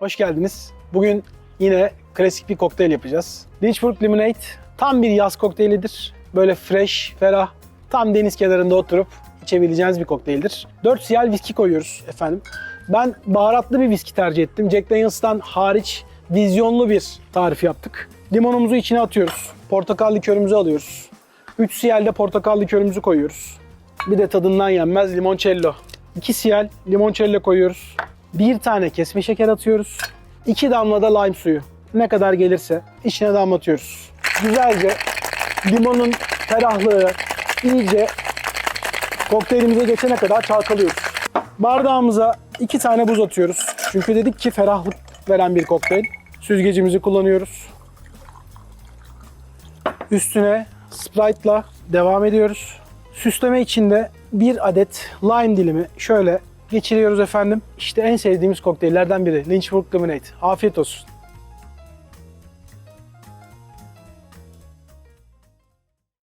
Hoş geldiniz. Bugün yine klasik bir kokteyl yapacağız. Lynchburg Lemonade tam bir yaz kokteylidir. Böyle fresh, ferah, tam deniz kenarında oturup içebileceğiniz bir kokteyldir. 4 siyal viski koyuyoruz efendim. Ben baharatlı bir viski tercih ettim. Jack Daniels'tan hariç vizyonlu bir tarif yaptık. Limonumuzu içine atıyoruz. Portakal likörümüzü alıyoruz. 3 siyal de portakal likörümüzü koyuyoruz. Bir de tadından yenmez limoncello. 2 siyal limoncello koyuyoruz. Bir tane kesme şeker atıyoruz. 2 damla da lime suyu. Ne kadar gelirse içine damlatıyoruz. Güzelce limonun ferahlığı iyice kokteylimize geçene kadar çalkalıyoruz. Bardağımıza 2 tane buz atıyoruz. Çünkü dedik ki ferahlık veren bir kokteyl. Süzgecimizi kullanıyoruz. Üstüne Sprite'la devam ediyoruz. Süsleme içinde bir adet lime dilimi şöyle geçiriyoruz efendim. İşte en sevdiğimiz kokteyllerden biri. Lynchburg Lemonade. Afiyet olsun.